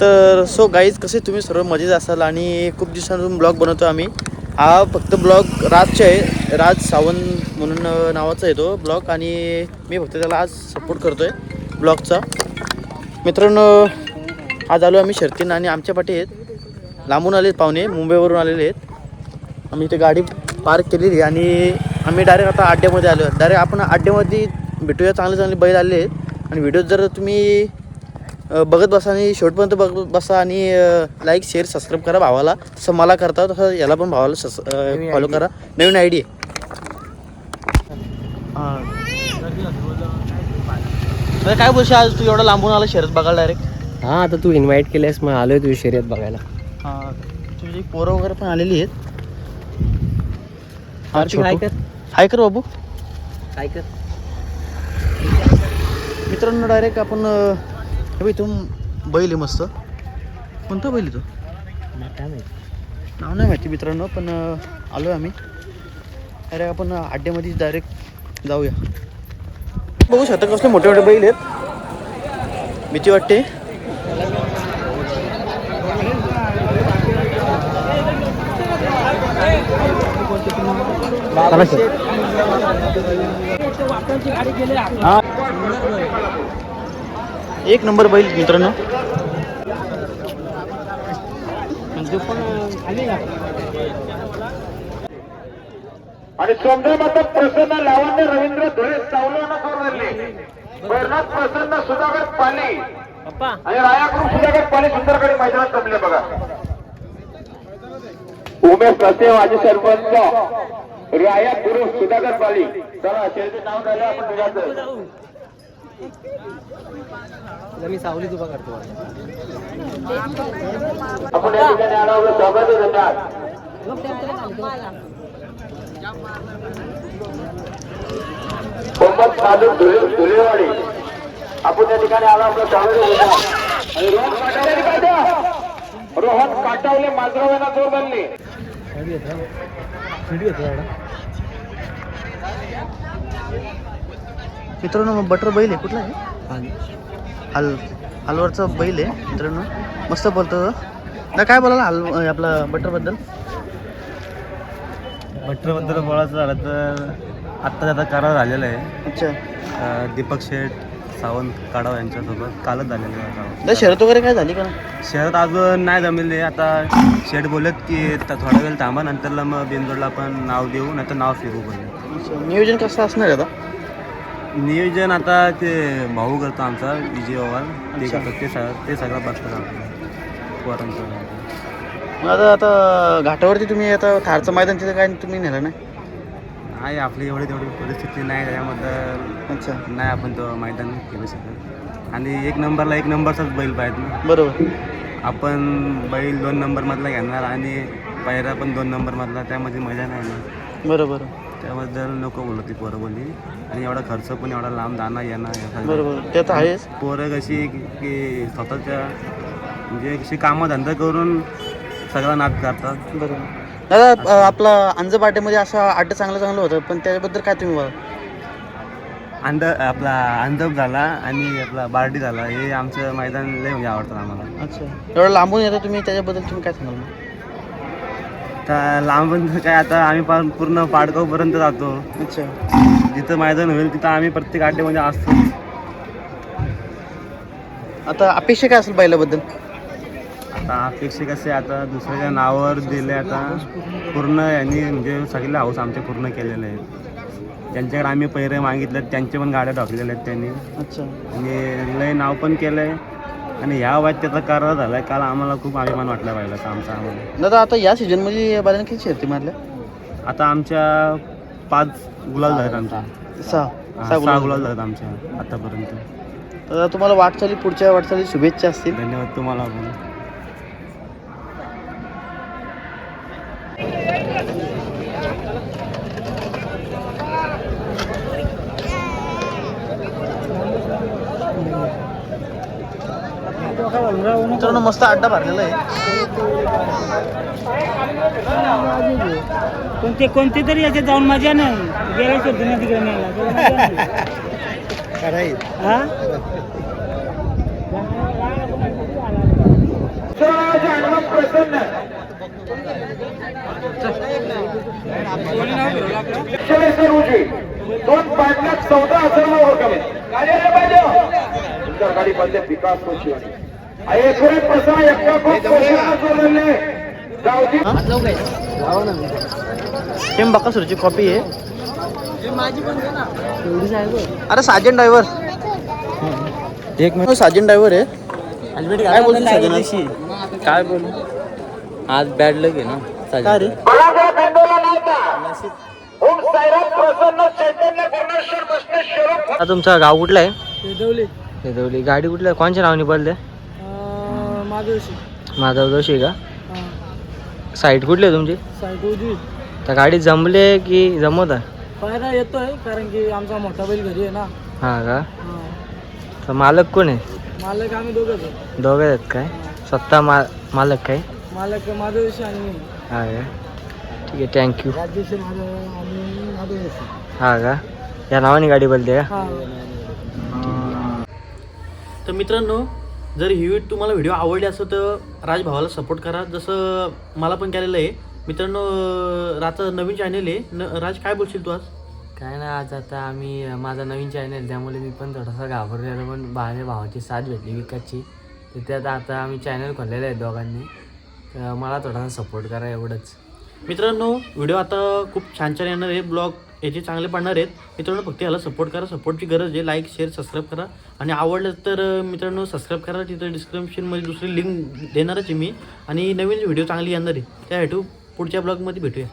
तर so guys कसे तुम्ही सर्व मजेत असाल आणि खूप दिवसांपासून ब्लॉग बनवतो आम्ही. हा फक्त ब्लॉग राजचे आहे. राज सावंत म्हणून नावाचा आहे तो ब्लॉग आणि मी फक्त त्याला आज सपोर्ट करतो आहे ब्लॉगचा मित्रांनो आज आलो आम्ही शर्तीनं आणि आमच्या पाठी आहेत. लांबून आले पाहुणे मुंबईवरून आलेले आहेत. आम्ही इथे गाडी पार्क केलेली आणि आम्ही डायरेक्ट आता आड्ड्यामध्ये आलो डायरेक्ट आपण आड्ड्यामध्ये भेटूया. चांगले चांगले बैल आले आहेत. आणि व्हिडिओ जर तुम्ही बघत बसा आणि शेवटपर्यंत बघत बसा आणि लाईक शेअर सबस्क्राईब करा भावाला. तसं मला करता तसं याला पण भावाला सस फॉलो करा. नवीन आय डी काय बोलशील आज? तू एवढा लांबून आला शर्यत बघायला डायरेक्ट हा आता तू इन्व्हाइट केल्यास मग आलोय तुझी शर्यत बघायला. हां. तुझी पोरं वगैरे पण आलेली आहेत. कर. हाय कर बाबू. काय कर मित्रांनो डायरेक्ट आपण हे बघ इथून बैल आहे मस्त. कोणता बैल आहे तो? नाव नाही माहिती मित्रांनो पण आलो आम्ही. अरे आपण अड्ड्यामध्ये डायरेक्ट जाऊया. बघू शकता कसले मोठे मोठे बैल आहेत. भीती वाटते. हा. एक नंबर बैल मित्रांनो. आणि सोमदेव प्रसन्न लावण्य रवींद्र धुळे चावलं धरले बैरनाथ प्रसन्न सुधाकर पाली. आणि रायाकडून सुधाकर पाली सुंदरकडे मैदानात जमले बघा. उमेश कसे माझे सरपंच. राया गुरु सुधाकर पाली. चला शेळचे नाव झालं आपण तुझ्याचं तुला मी सावली तुका करतो आपण या ठिकाणी आलो मोहम्मद साधू आपण ठिकाणी आपलं स्वागत रोहन काटावले काय द्या रोहन काटावले माजराव यांना जोर धरले मित्रांनो मग बटर बैल आहे. कुठला आहे? हल. हलवरचा बैल आहे मित्रांनो. मस्त बोलतो ना काय बोलायला हल आपला बटरबद्दल बद्दल? बोलायचं झालं तर आत्ता त्याचा करार झालेला आहे. अच्छा. दीपक शेठ सावंत काडाव यांच्यासोबत. कालच झालेलं आहे शर्यत वगैरे काय झाली का शहरात अजून नाही जमलेले. आता शेठ बोलत की आता थोडा वेळ थांबा नंतरला मग बिनजोडला पण नाव देऊ नाही तर नाव फिरू बोलले नियोजन कसं असणार आता? नियोजन आता ते भाऊ करतो आमचा विजय ओवाल ते अच्छा. करतात ते सगळं ते सगळं बघतात पोरांचं. मग आता आता घाटावरती तुम्ही आता थारचं मैदान तिथं काय तुम्ही नेलं नाही? नाही आपली एवढी तेवढी परिस्थिती नाही त्याच्याबद्दल अच्छा. नाही आपण तो मैदान खेळू शकत. आणि एक नंबरला एक नंबरचाच बैल पाहिजे ना. बरोबर. आपण बैल दोन नंबरमधला घेणार आणि पायरा पण दोन नंबरमधला त्यामध्ये मजा नाही ना. बरोबर. त्याबद्दल नको बोलत ती पोरं बोलली आणि एवढा खर्च पण एवढा लांब जाणं येणं बरोबर. ते तर आहेच. पोरं कशी की स्वतःच्या म्हणजे कशी कामं धंदा करून सगळा नाद करतात. बरोबर. दादा आपला अंजबाटेमध्ये असं अड्डा चांगलं चांगलं होतं पण त्याच्याबद्दल काय तुम्ही बोला अंध आपला अंधप झाला आणि आपला बार्डी झाला. हे आमचं मैदान लय म्हणजे आवडतं आम्हाला. अच्छा. एवढं लांबून येतं तुम्ही त्याच्याबद्दल तुम्ही काय सांगाल? तर लांब काय आता आम्ही पा- पूर्ण पाडगावपर्यंत जातो. अच्छा. जिथं मैदान होईल तिथं आम्ही प्रत्येक आठवड्यामध्ये असतो. आता अपेक्षा काय असेल बैलाबद्दल? आता अपेक्षा कसे आता दुसऱ्याच्या नावावर दिले आता. पूर्ण यांनी म्हणजे सगळे हाऊस आमचे पूर्ण केलेले आहेत. ज्यांच्याकडे आम्ही पैरे मागितले त्यांचे पण गाड्या टाकलेल्या आहेत त्यांनी. अच्छा. आणि लय नाव पण केलं आहे आणि ह्या वयात त्याचा करार झाला काल आम्हाला खूप अभिमान वाटला पाहिला आमचा आम्हाला. दादा आता या सीझनमध्ये बैलांना किती शर्ती मारल्या? आता आमच्या पाच गुलाल झालेत आमच्या सहा. सहा सहा गुलाल. झालेत आमच्या आतापर्यंत. दादा तुम्हाला वाटचाली पुढच्या वाटचाली शुभेच्छा असतील. धन्यवाद तुम्हाला पण. मित्रांनो मस्त अड्डा भरलेला आहे. कोणते कोणते तरी याच्यात जाऊन मजा नाही. गेल्या शोधून तिकडे. हा? रोजी दोन पाच लाख चौदा हजार गाडी पाहिजे सुंदर गाडी पाहिजे विकास कोची एकूण प्रसन्न एक्का खूप जोडले गावची सेम बकासूरची कॉपी आहे. अरे साजन ड्रायव्हर एक साजन ड्रायव्हर आहे. काय बोलतो साजन? काय बोलू? आज बॅड लग आहे ना हा तुमचं गाव कुठलं आहे? गाडी कुठल्या कोणच्या नावाने माधव जोशी का? साईट कुठली आहे तुमची? त्या गाडीत जमले की जमवत आहे? पायरा येतोय कारण की आमचा मोठा बैल घरी आहे ना. हा का? तर मालक कोण आहे? मालक आम्ही दोघंच आहे दोघे आहेत काय? स्वतः मा मालक काय? मालक माधवशी आणि मी. हा का? ठीक आहे थँक्यू राजेश माधव आणि माधवशी. हा का? या नावाने गाडी बोलते का? हा. तर मित्रांनो जर ही व्हिडिओ तुम्हाला व्हिडिओ आवडली असेल तर राज भावाला सपोर्ट करा. जसं मला पण केलेलं आहे. मित्रांनो राजचा नवीन चॅनेल आहे. न राज काय बोलशील तू आज? काय ना आज आता आम्ही माझा नवीन चॅनल त्यामुळे मी पण थोडासा घाबरलेलो पण माझ्या भावाची साथ भेटली विकासची. तर त्यात आता आम्ही चॅनल खोललेलं आहे दोघांनी. तर मला थोडासा सपोर्ट करा एवढंच. मित्रांनो व्हिडिओ आता खूप छान छान येणार आहे. ब्लॉग याचे चांगले पडणार आहेत मित्रांनो फक्त याला सपोर्ट करा. सपोर्टची गरज आहे. लाईक शेअर सबस्क्राईब करा. आणि आवडलं तर मित्रांनो सबस्क्राईब करा. तिथं डिस्क्रिप्शनमध्ये दुसरी लिंक देणारच आहे मी. आणि नवीन व्हिडिओ चांगली येणार आहे. त्या हेतू पुढच्या ब्लॉगमध्ये भेटूया.